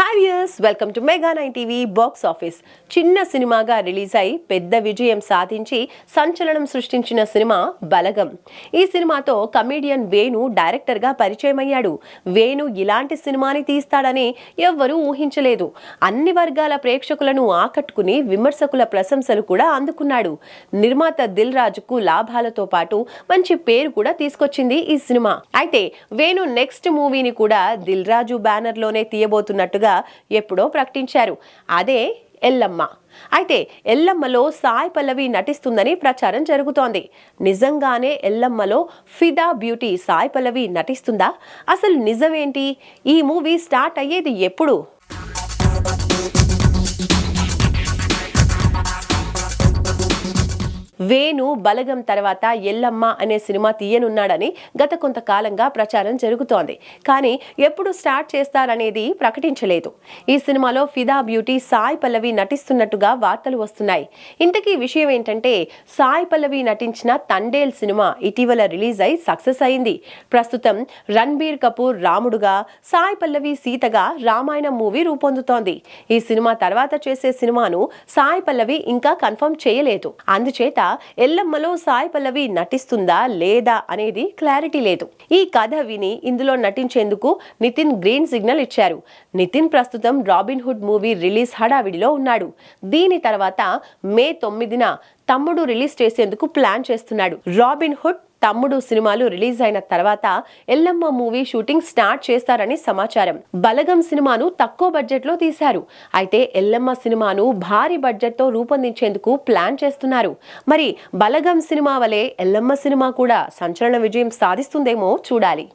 Hi viewers welcome to Mega Nine TV box office చిన్న సినిమాగా release అయి పెద్ద విజయం సాధించి సంచలనం సృష్టించిన సినిమా బలగం. ఈ సినిమాతో కమీడియన్ వేణు డైరెక్టర్గా పరిచయమయ్యాడు. వేణు ఇలాంటి సినిమాని తీస్తాడని ఎవ్వరూ ఊహించలేదు. అన్ని వర్గాల ప్రేక్షకులను ఆకట్టుకుని విమర్శకుల ప్రశంసలు కూడా అందుకున్నాడు. నిర్మాత దిల్ రాజుకు లాభాలతో పాటు మంచి పేరు కూడా తీసుకొచ్చింది ఈ సినిమా. అయితే వేణు నెక్స్ట్ మూవీని కూడా దిల్ రాజు బ్యానర్లోనే తీయబోతున్నట్టుగా కూడా ఎప్పుడో ప్రకటించారు. అదే ఎల్లమ్మ. అయితే ఎల్లమ్మలో సాయి పల్లవి నటిస్తుందని ప్రచారం జరుగుతోంది. నిజంగానే ఎల్లమ్మలో ఫిదా బ్యూటీ సాయి పల్లవి నటిస్తుందా? అసలు నిజమేంటి? ఈ మూవీ స్టార్ట్ అయ్యేది ఎప్పుడు? వేణు బలగం తర్వాత ఎల్లమ్మ అనే సినిమా తీయనున్నాడని గత కొంతకాలంగా ప్రచారం జరుగుతోంది. కానీ ఎప్పుడు స్టార్ట్ చేస్తారనేది ప్రకటించలేదు. ఈ సినిమాలో ఫిదా బ్యూటీ సాయి పల్లవి నటిస్తున్నట్టుగా వార్తలు వస్తున్నాయి. ఇంతకీ విషయం ఏంటంటే సాయి పల్లవి నటించిన తండేల్ సినిమా ఇటీవల రిలీజ్ అయి సక్సెస్ అయింది. ప్రస్తుతం రణ్బీర్ కపూర్ రాముడుగా సాయి పల్లవి సీతగా రామాయణం మూవీ రూపొందుతోంది. ఈ సినిమా తర్వాత చేసే సినిమాను సాయి పల్లవి ఇంకా కన్ఫర్మ్ చేయలేదు. అందుచేత ఎల్లమ్మలో సాయి పల్లవి నటిస్తుందా లేదా అనేది క్లారిటీ లేదు. ఈ కథ విని ఇందులో నటించేందుకు నితిన్ గ్రీన్ సిగ్నల్ ఇచ్చారు. నితిన్ ప్రస్తుతం రాబిన్ హుడ్ మూవీ రిలీజ్ హడావిడిలో ఉన్నాడు. దీని తర్వాత మే తొమ్మిదిన తమ్ముడు రిలీజ్ చేసేందుకు ప్లాన్ చేస్తున్నాడు. రాబిన్ హుడ్ తమ్ముడు సినిమాలు రిలీజ్ అయిన తర్వాత ఎల్లమ్మ మూవీ షూటింగ్ స్టార్ట్ చేస్తారని సమాచారం. బలగం సినిమాను తక్కువ బడ్జెట్లో తీశారు. అయితే ఎల్లమ్మ సినిమాను భారీ బడ్జెట్తో రూపొందించేందుకు ప్లాన్ చేస్తున్నారు. మరి బలగం సినిమా వలె ఎల్లమ్మ సినిమా కూడా సంచలన విజయం సాధిస్తుందేమో చూడాలి.